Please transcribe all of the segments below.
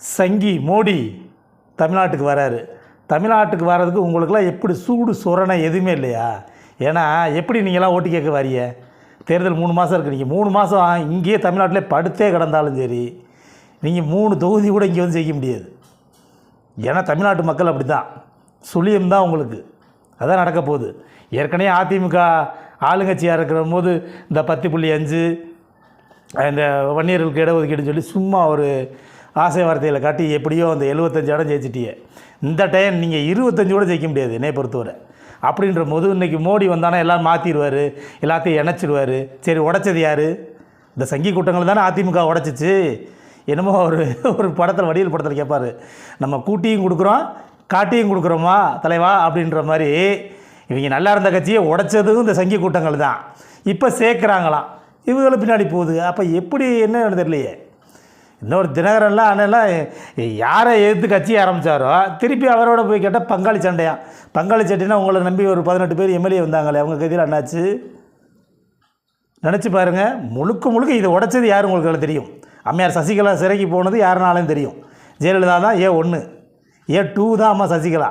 சங்கி மோடி தமிழ்நாட்டுக்கு வராரு. தமிழ்நாட்டுக்கு வர்றதுக்கு உங்களுக்குலாம் எப்படி சூடு சொரணை எதுவுமே இல்லையா? ஏன்னா எப்படி நீங்களாம் ஓட்டு கேட்க வரீங்க? தேர்தல் மூணு மாதம் இருக்கு. நீங்கள் மூணு மாதம் இங்கேயே தமிழ்நாட்டிலே படுத்தே கிடந்தாலும் சரி நீங்கள் மூணு தொகுதி கூட இங்கே வந்து செய்ய முடியாது. ஏன்னா தமிழ்நாட்டு மக்கள் அப்படி தான் சுழியம் தான் உங்களுக்கு. அதான் நடக்க போகுது. ஏற்கனவே அதிமுக ஆளுங்கட்சியாக இருக்கிற போது இந்த பத்து புள்ளி அஞ்சு இந்த வன்னியர்களுக்கு இடஒதுக்கீடுன்னு சொல்லி சும்மா ஒரு ஆசை வார்த்தையில் காட்டி எப்படியோ அந்த எழுபத்தஞ்சோட ஜெயிச்சிட்டியே. இந்த டைம் நீங்கள் இருபத்தஞ்சு கூட ஜெயிக்க முடியாது என்னை பொறுத்தவரை. அப்படின்ற போது இன்றைக்கி மோடி வந்தானா எல்லாம் மாற்றிடுவார் எல்லாத்தையும் இணைச்சிடுவார். சரி உடைச்சது யார்? இந்த சங்கி கூட்டங்கள் தானே அதிமுக உடச்சிச்சு. என்னமோ ஒரு ஒரு படத்தில் வடிவில் படத்தில் கேட்பார் நம்ம கூட்டியும் கொடுக்குறோம் காட்டியும் கொடுக்குறோமா? தலைவா? அப்படின்ற மாதிரி இவங்க நல்லா இருந்த கட்சியை உடைச்சதும் இந்த சங்கி கூட்டங்கள் தான். இப்போ சேர்க்குறாங்களாம். இவங்களை பின்னாடி போகுது. அப்போ எப்படி என்ன தெரியலையே இன்னொரு தினகரன்லாம் அண்ணெல்லாம் யாரை எதிர்த்து கட்சி ஆரம்பித்தாரோ திருப்பி அவரோட போய் கேட்டால் பங்காளி சண்டையாம் பங்காளி சண்டைனா உங்களை நம்பி ஒரு பதினெட்டு பேர் எம்எல்ஏ வந்தாங்களே அவங்க கதியில் அண்ணாச்சு. நினச்சி பாருங்கள் முழுக்க முழுக்க இதை உடைச்சது யார் உங்களுக்கு தெரியும்? அம்மையார் சசிகலா சிறைக்கு போனது யாருனாலும் தெரியும். ஜெயலலிதா தான் ஏ ஒன்று ஏ டூ தான் அம்மா சசிகலா.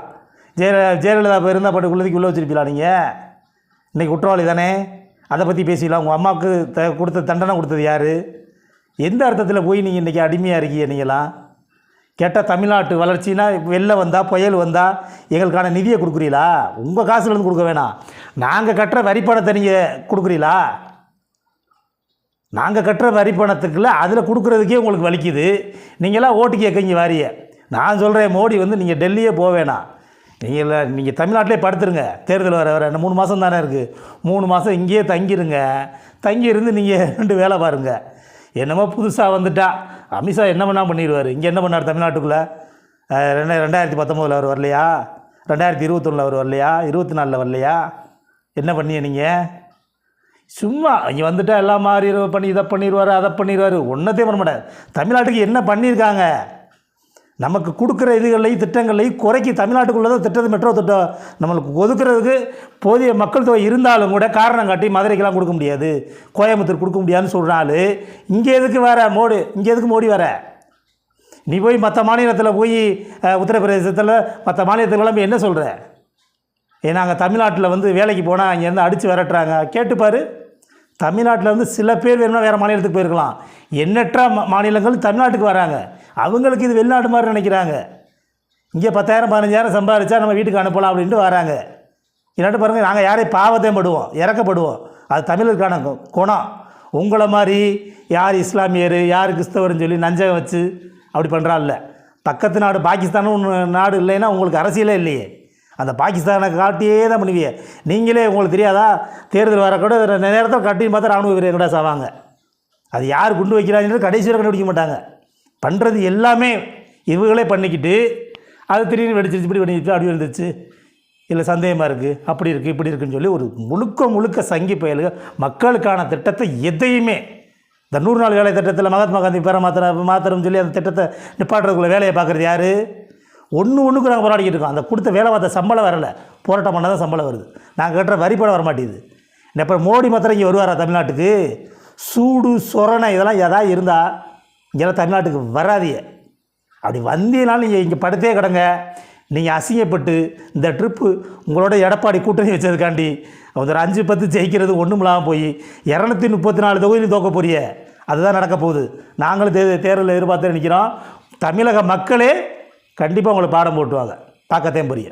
ஜெய ஜெயலலிதா இருந்தால் பட்டு குள்ளதுக்கு உள்ளே வச்சிருப்பீங்களா நீங்கள் இன்றைக்கி குற்றவாளி தானே? அதை பற்றி பேசிக்கலாம் உங்கள் அம்மாவுக்கு த கொடுத்த தண்டனை கொடுத்தது யார்? எந்த அர்த்தத்தில் போய் நீங்கள் இன்றைக்கி அடிமையாக இருக்கீங்க நீங்களாம் கேட்டால் தமிழ்நாட்டு வளர்ச்சினா வெளில வந்தால் புயல் வந்தால் எங்களுக்கான நிதியை கொடுக்குறீங்களா உங்கள் காசுலேருந்து கொடுக்க வேணாம். நாங்கள் கட்டுற வரி பணத்தை நீங்கள் கொடுக்குறீங்களா நாங்கள் கட்டுற வரி பணத்துக்குள்ள அதில் கொடுக்குறதுக்கே உங்களுக்கு வலிக்குது. நீங்களாம் ஓட்டு கேட்குறீங்க வாரிய. நான் சொல்கிறேன் மோடி வந்து நீங்கள் டெல்லியே போக வேணாம். நீங்கள் நீங்கள் தமிழ்நாட்டிலே படுத்துருங்க. தேர்தல் வர வர மூணு மாதம் தானே இருக்குது மூணு மாதம் இங்கேயே தங்கிருங்க. தங்கி இருந்து நீங்கள் ரெண்டு வேலை பாருங்க. என்னமோ புதுசாக வந்துட்டா. அமித்ஷா என்ன பண்ணால் பண்ணிடுவார். இங்கே என்ன பண்ணார் தமிழ்நாட்டுக்குள்ளே? ரெண்டா ரெண்டாயிரத்தி பத்தொம்போதில் அவர் வரலையா? ரெண்டாயிரத்தி இருபத்தொன்னில் அவர் வரலையா? இருபத்தி நாலில் வரலையா? என்ன பண்ணிய நீங்கள் சும்மா இங்கே வந்துட்டால் எல்லாம் மாறி பண்ணி இதை பண்ணிடுவார் அதை பண்ணிடுவார் ஒன்றத்தையும் பண்ண மாட்டார். தமிழ்நாட்டுக்கு என்ன பண்ணியிருக்காங்க நமக்கு கொடுக்குற இதுகளையும் திட்டங்களையும் குறைக்கி தமிழ்நாட்டுக்குள்ளே தான் திட்டத்து மெட்ரோ திட்டம் நம்மளுக்கு ஒதுக்குறதுக்கு போதிய மக்கள் தொகை இருந்தாலும் கூட காரணம் காட்டி மதுரைக்கெல்லாம் கொடுக்க முடியாது. கோயம்புத்தூர் கொடுக்க முடியாதுன்னு சொல்கிறாலும் இங்கே எதுக்கு வர மோடி? இங்கே எதுக்கு மோடி வர? நீ போய் மற்ற மாநிலத்தில் போய் உத்தரப்பிரதேசத்தில் மற்ற மாநிலத்தில் கிளம்பி என்ன சொல்கிற ஏன்னா நாங்கள் தமிழ்நாட்டில் வந்து வேலைக்கு போனால் அங்கேருந்து அடித்து விரட்டுறாங்க. கேட்டுப்பார். தமிழ்நாட்டில் வந்து சில பேர் வேணும்னா வேறு மாநிலத்துக்கு போயிருக்கலாம். எண்ணற்ற மா- மாநிலங்கள் தமிழ்நாட்டுக்கு வராங்க. அவங்களுக்கு இது வெளிநாட்டு மாதிரி நினைக்கிறாங்க. இங்கே பத்தாயிரம் பதினஞ்சாயிரம் சம்பாதிச்சா நம்ம வீட்டுக்கு அனுப்பலாம் அப்படின்ட்டு வராங்க. இல்லாட்டி பாருங்கள் நாங்கள் யாரையும் பாவத்தையும் படுவோம் இறக்கப்படுவோம். அது தமிழருக்கான கு- குணம். உங்களை மாதிரி யார் இஸ்லாமியர் யார் கிறிஸ்தவர்னு சொல்லி நஞ்சம் வச்சு அப்படி பண்ணுறாள்ல பக்கத்து நாடு பாகிஸ்தானும் ஒன்று நாடு இல்லைன்னா உங்களுக்கு அரசியலே இல்லையே. அந்த பாகிஸ்தானை காட்டியே தான் பண்ணுவீங்க நீங்களே உங்களுக்கு தெரியாதா? தேர்தல் வரக்கூட நேரத்தில் கட்டின்னு பார்த்தா ராணுவ வீரர் கூட சாவாங்க? அது யார் குண்டு வைக்கிறாங்கன்றது கடைசி வரை கண்டுபிடிக்க மாட்டாங்க. பண்ணுறது எல்லாமே இவங்களே பண்ணிக்கிட்டு அது திடீர்னு வெடிச்சிருச்சு இப்படி வெடிச்சிச்சு அப்படி வந்துருச்சு இல்லை சந்தேகமாக இருக்குது அப்படி இருக்குது இப்படி இருக்குன்னு சொல்லி ஒரு முழுக்க முழுக்க சங்கி பயலுக மக்களுக்கான திட்டத்தை எதையுமே இந்த நூறு நாள் வேலை திட்டத்தில் மகாத்மா காந்தி பேரை மாத்திர மாத்திரம் சொல்லி அந்த திட்டத்தை நிப்பாட்டுறதுக்குள்ள வேலையை பார்க்குறது யார்? ஒன்று ஒன்றுக்கு நாங்கள் போராடிக்கிட்டு இருக்கோம். அந்த கொடுத்த வேலை பார்த்த சம்பளம் வரல. போராட்டம் பண்ணால் தான் சம்பளம் வருது. நாங்கள் கட்டுற வரிப்படம் வர மாட்டேங்குது இப்போ மோடி மாத்திரம் இங்கே வருவாரா தமிழ்நாட்டுக்கு? சூடு சொரணை இதெல்லாம் எதாவது இருந்தால் இங்கெல்லாம் தமிழ்நாட்டுக்கு வராதியே அப்படி வந்தீங்கனாலும் நீங்கள் இங்கே படுத்தே கிடங்க. நீங்கள் அசிங்கப்பட்டு இந்த ட்ரிப்பு உங்களோட எடப்பாடி கூட்டணி வச்சதுக்காண்டி ஒரு அஞ்சு பத்து ஜெயிக்கிறது ஒன்றும் இல்லாமல் போய் இரநூத்தி முப்பத்தி நாலு தொகுதியில் தோக்க போறிய. அதுதான் நடக்க போகுது. நாங்களும் தே தேர்தலில் எதிர்பார்த்து நிற்கிறோம் தமிழக மக்களே கண்டிப்பாக உங்களை பாடம் போட்டுவாங்க. தாக்கத்தையும் புரிய.